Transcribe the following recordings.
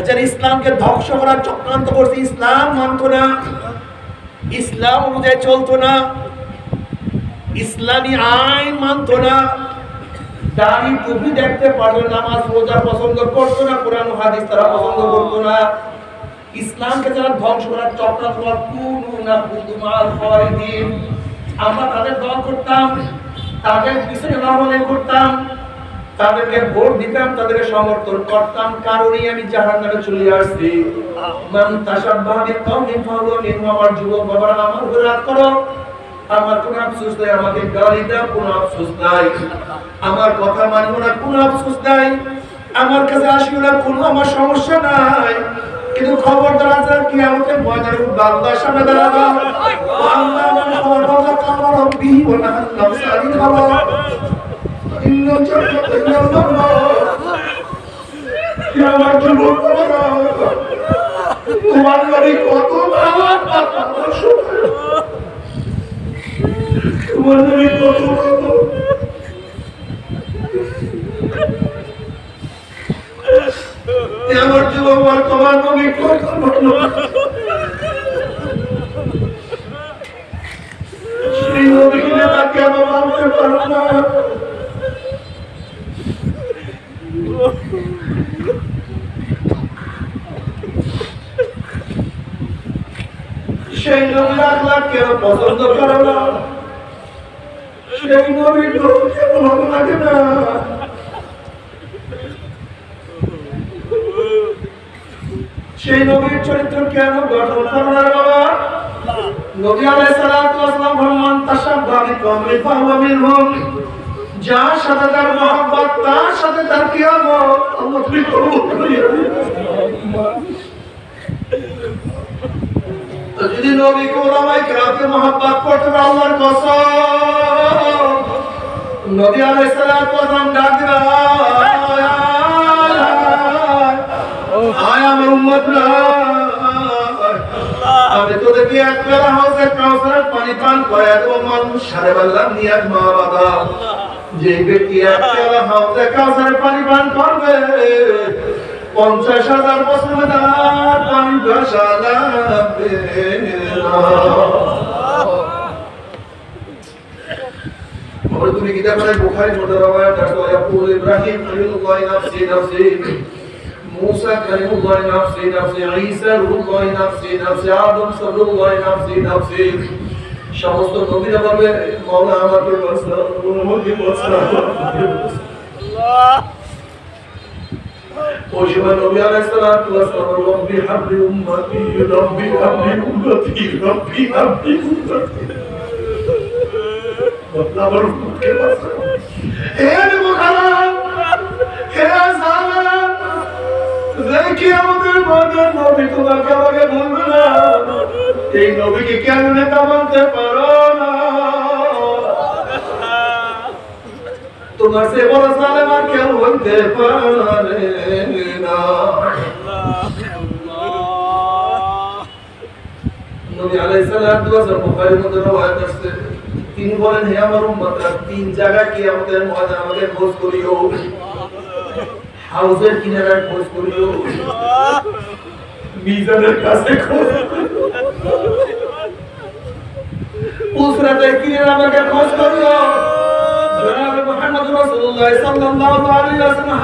যারা ইসলামকে ধ্বংস করার চক্রান্ত করছে ইসলাম মানত না। ইসলাম অনুযায়ী চলতো না। ইসলামী আইন মানত না। টুপি দেখতে পারতো না, নামাজ রোজা পছন্দ করতো না কোরআন হাদিস তারা পছন্দ করতো না। ইসলামকে যারা ধ্বংস করার চক্রান্ত না কুতুমাল আমরা তাদের দল করতাম তাদের পিছনে রহমানে করতাম। তাদেরকে ভোট দিতাম, তাদেরকে সমর্থন করতাম। কারণেই আমি জাহান নামে চলে আসছি। মান তাসাব্বাহি মিনহুম আমার যুবক আমার করো। আমার কোনো আফসোস নাই, আমাকে গালি দাও, কোনো আফসোস নাই। আমার কথা না, কোনো আফসোস নাই। আমার কাছে আসিও না, কোনো আমার সমস্যা নাই। কিন্তু খবরদার আছে কি আমাকে ময়দানে আল্লাহর সামনে দাঁড়াবো আমার খবর আনিল ইল্লাল মাওয়া হে আমার যুবক তোমার বাড়ি কত তোমার ভালো সেই নবীকে নেতা কেন মানতে পারো না সেই নবীর আখলাক কেন পছন্দ করো না। সেই নবীর লোক কেন ভালো লাগে না। সেই নবীর চরিত্র কেন গঠন করো না বাবা? নবী আলাইহিস সালাতু ওয়াস সালাম ফরমান তাশাব্বাহ বিকওমিন ফাহুয়া মিনহুম যার সাথে তার মহব্বত তার সাথে তার কিয়ামত আল্লাহ তুমি করিয়া যদি নবী কোরআমাই কেরামকে মহব্বত করতে আল্লাহর কসম। নবী আলাইহিস ওয়াস ডাক আয়, আমার উম্মতরা আমি তোদেরকে এক বেলা হাউসে কাউসারের পানি পান করে দেবো মানুষ সাড়ে বেলা নিয়াজ মা বাবা যে ব্যক্তি এক বেলা হাউসে কাউসারের পানি পান করবে পঞ্চাশ হাজার বছর তার পানি ভাষা লাগবে না। और তুমি কিতাব মানে বুখারী মধ্যে রওয়ায়াত আছে ইয়াকুল ইব্রাহিম খলিলুল্লাহ নাফসি নাফসি موسى كلم الله نفسي نفسي عيسى روح الله نفسي نفسي আদম সাল্লাল্লাহু নফসি নফসি সমস্ত নবীরা বলবে মাওলা আমাকে বাঁচাও আমাকে বাঁচাও ওই সময় নবী আলাইহিস সালাতু ওয়াস সালাম রব্বি হাবলি উম্মতি রব্বি হাবলি উম্মতি রব্বি হাবলি উম্মতি আমার উম্মতকে বাঁচাও হে আমাকে বলবে না এই নবীকে কেন নেতা মানতে পারো? তোমার সে বড় সালেম আর কেউ হইতে পারে তিনি বলেন, হে আমার উম্মতরা, তিন জায়গা কি আমাদের ময়দান আমাদের খোঁজ করিও। হাউসের কিনারার খোঁজ করিও। মিজানের কাছে খোঁজ উসরাতের কিনারা আমাকে খোঁজ করিও। জনাব মুহাম্মদ রাসূলুল্লাহ সাল্লাল্লাহু আলাইহি ওয়াসাল্লাম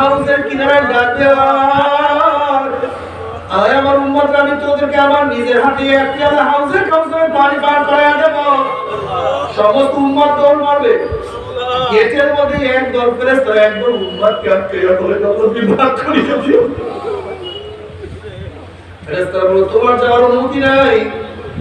আমার উম্মত, আমি তোদেরকে আমার নিজের হাতে একটি হাউসের কাউসারে পানি পান করায় দেব। সমস্ত উম্মত দৌড় মারবে। গেটের মধ্যে এক দল ফেরেস্তা একদল তখন বিভাগ করিয়ে দিও। তোমার যাওয়ার অনুমতি নাই।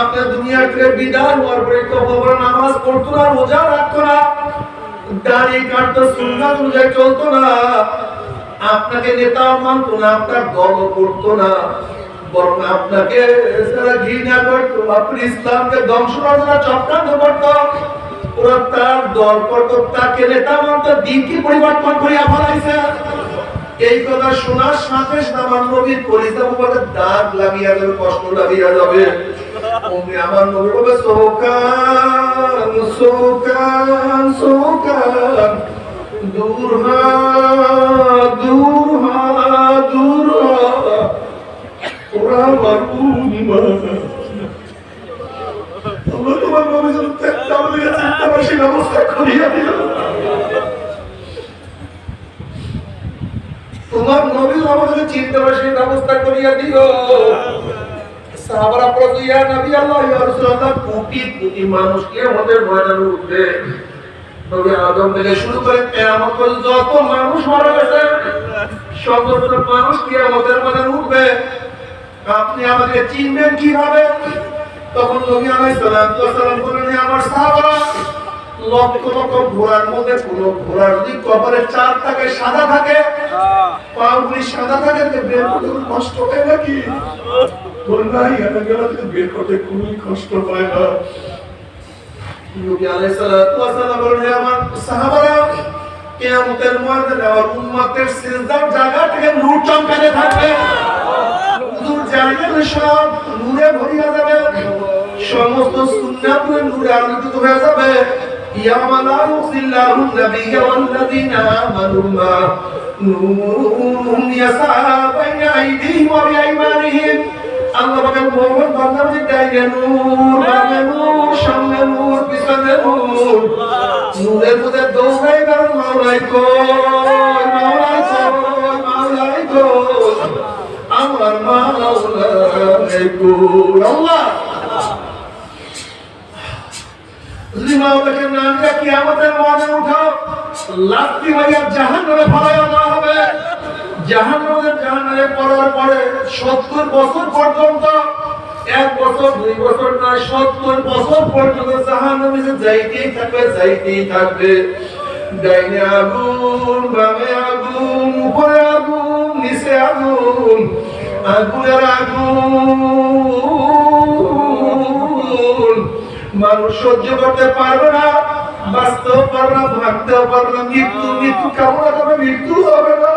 আপনার দুনিয়ার থেকে বিদায় হওয়ার পরে কবর নামাজ পড়তো না, রোজা রাখতো না, দাড়ি কাটতো, সুন্নাত অনুযায়ী চলতো না। আপনাকে নেতাও মানতো না, আপনার দলও করতো না, বরং আপনাকে ঘৃণা করত, আপনি ইসলামকে ধ্বংস চক্রান্ত করত। ওরা তার দল করত, তাকে নেতা মানত পরিবর্তন করিয়া ফেলাইছে। এই কথা শোনার সাথে সাথে আমার নবীর পরিচয় দাগ লাগিয়া যাবে কষ্ট লাগিয়া যাবে। আমার নবী বলে সোকান সোকান সোকান, দূর তোমার নবী যেন আমাদের চিন্তাবাসীর অবস্থা করিয়া দিল তোমার নবী আমাদের চিন্তাবাসীর ব্যবস্থা করিয়া দিল। সাহাবারা ইয়া নবী আল্লাহ, ইয়া রাসূলুল্লাহ কোটি কোটি উঠবে। আদম থেকে শুরু করে কিয়ামত পর্যন্ত যত মানুষ মারা গেছে মানুষ কি আমাদের ময়দানে উঠবে। আপনি আমাদেরকে চিনবেন কীভাবে? তখন নবী আলাইহিস সালাম বললেন আমার সাহাবারা, লক্ষ লক্ষ ঘোড়ার মধ্যে কোন ঘোড়ার যদি কবরের চার থাকে, সাদা থাকে পাগুলি সাদা থাকে তো বের করতে কষ্ট হয় নাকি? না এটা গেলে বের করতে কোনো কষ্ট হয় না? সমস্ত সুন্নাতের নূরে যাবে। ইয়ামা লা ইউসিল্লাহু নাবিয়্যা ওয়াল্লাযীনা ইয়াসা বাইনা আইদিহিম ওয়া বিআইমানিহিম। আল্লাহ পাকের মোহাম্মদ বান্দার যে ডাইনে নূর, বামে নূর, সামনে নূর, পিছনে নূর। নূরের মধ্যে দৌড়াই কারণ মাওলাই কই আমার মাওলাই কই আল্লাহ। যদি মাওলাকে না নিয়ে কিয়ামতের ময়দানে উঠাও লাত্তি মারিয়া জাহান্নামে ফলাইয়া দেওয়া হবে। জাহান্নামের জাহান্নামে পড়ার পরে সত্তর বছর পর্যন্ত, এক বছর, দুই বছর নয় সত্তর বছর পর্যন্ত জাহান্নামে যে যাইতেই থাকবে যাইতেই থাকবে। ডাইনে আগুন, বামে আগুন, উপরে আগুন, নিচে আগুন, আগুনের আগুন। মানুষ সহ্য করতে পারবে না। বাঁচতেও পারলাম ভাবতেও পারবে না মৃত্যু মৃত্যু কেমন হবে মৃত্যু হবে না।